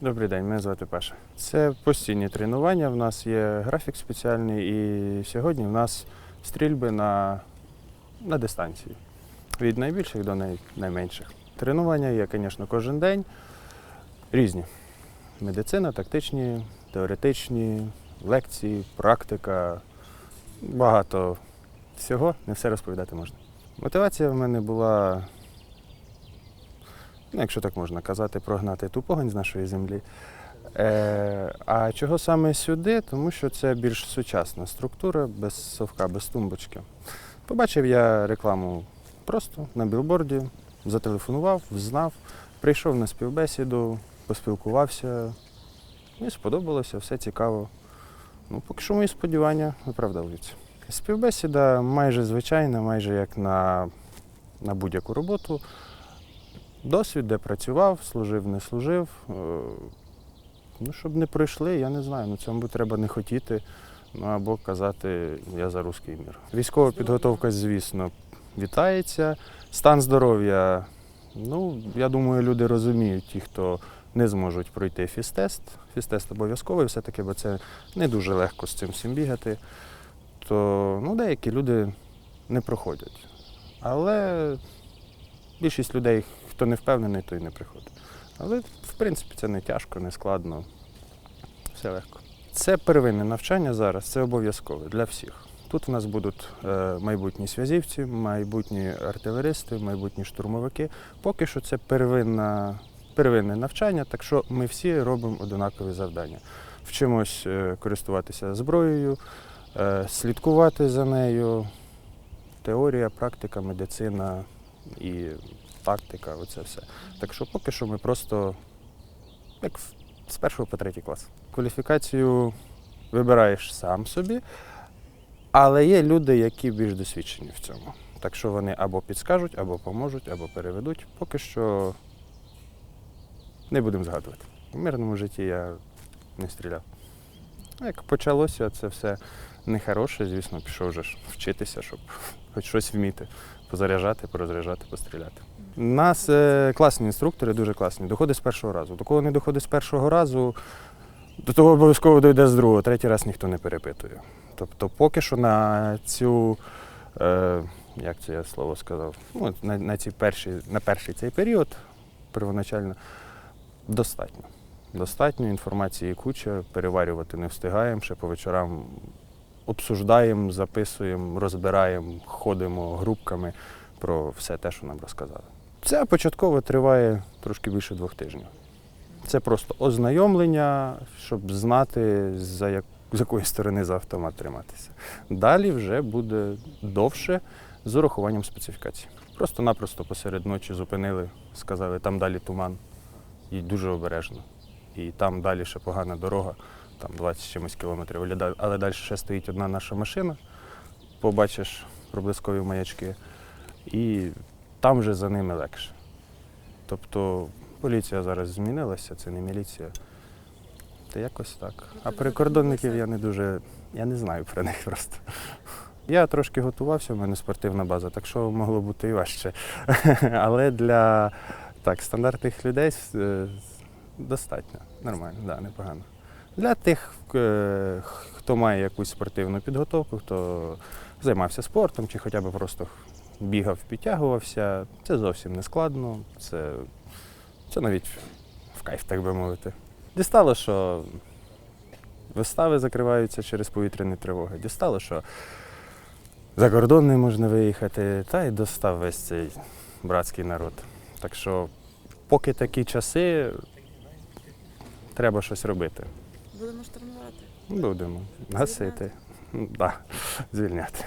Добрий день, мене звати Паша. Це постійні тренування. В нас є графік спеціальний, і сьогодні в нас стрільби на, на дистанції від найбільших до най, найменших. Тренування є, звісно, кожен день різні. Медицина, тактичні, теоретичні, лекції, практика. Багато всього, не все розповідати можна. Мотивація в мене була якщо так можна казати, прогнати ту погонь з нашої землі. Е, а чого саме сюди? Тому що це більш сучасна структура, без совка, без тумбочки. Побачив я рекламу просто на білборді, зателефонував, знав, прийшов на співбесіду, поспілкувався. Мені сподобалося, все цікаво. Ну, поки що мої сподівання виправдовуються. Співбесіда майже звичайна, майже як на, на будь-яку роботу. Досвід, де працював, служив, не служив. Е, Ну, щоб не пройшли, я не знаю. Ну, цьому треба не хотіти, ну або казати я за руський мір. Військова підготовка, звісно, вітається. Стан здоров'я, ну, я думаю, люди розуміють, ті, хто не зможуть пройти фізтест. Фізтест обов'язковий все-таки, бо це не дуже легко з цим всім бігати. То ну, деякі люди не проходять. Але більшість людей, хто не впевнений, той не приходить. Але, в принципі, це не тяжко, не складно, все легко. Це первинне навчання зараз, це обов'язкове для всіх. Тут у нас будуть е, майбутні зв'язівці, майбутні артилеристи, майбутні штурмовики. Поки що це первинна, первинне навчання, так що ми всі робимо однакові завдання. Вчимось е, користуватися зброєю, е, слідкувати за нею, теорія, практика, медицина і тактика, оце все. Так що поки що ми просто як з першого по третій клас. Кваліфікацію вибираєш сам собі, але є люди, які більш досвідчені в цьому. Так що вони або підскажуть, або поможуть, або переведуть. Поки що не будемо згадувати. У мирному житті я не стріляв. Як почалося це все нехороше, звісно, пішов вже вчитися, щоб хоч щось вміти позаряджати, порозряджати, постріляти. У нас е, класні інструктори, дуже класні. Доходить з першого разу. До кого не доходить з першого разу, до того обов'язково дойде з другого, третій раз ніхто не перепитує. Тобто, поки що на цю, е, як це я слово сказав, ну, на, на, ці перші, на перший цей період первоначально достатньо. Достатньо інформації куча, переварювати не встигаємо, ще по вечорам обсуждаємо, записуємо, розбираємо, ходимо групками про все те, що нам розказали. Це початково триває трошки більше двох тижнів. Це просто ознайомлення, щоб знати, за, як, з якої сторони за автомат триматися. Далі вже буде довше з урахуванням специфікацій. Просто-напросто посеред ночі зупинили, сказали, там далі туман, і дуже обережно. І там далі ще погана дорога, там 20 чимось кілометрів, але далі ще стоїть одна наша машина, побачиш проблискові маячки, і там вже за ними легше. Тобто поліція зараз змінилася, це не міліція. Та якось так. А прикордонників я не дуже, я не знаю про них просто. Я трошки готувався, в мене спортивна база, так що могло бути і важче. Але для так, стандартних людей е, достатньо. Нормально, да, непогано. Для тих, е, хто має якусь спортивну підготовку, хто займався спортом чи хоча б просто бігав, підтягувався, це зовсім не складно. Це, це навіть в кайф, так би мовити. Дістало, що вистави закриваються через повітряні тривоги. Дістало, що за кордон не можна виїхати, та й достав весь цей братський народ. Так що, поки такі часи, треба щось робити. Будемо штурмувати. Будемо гасити, да, звільняти.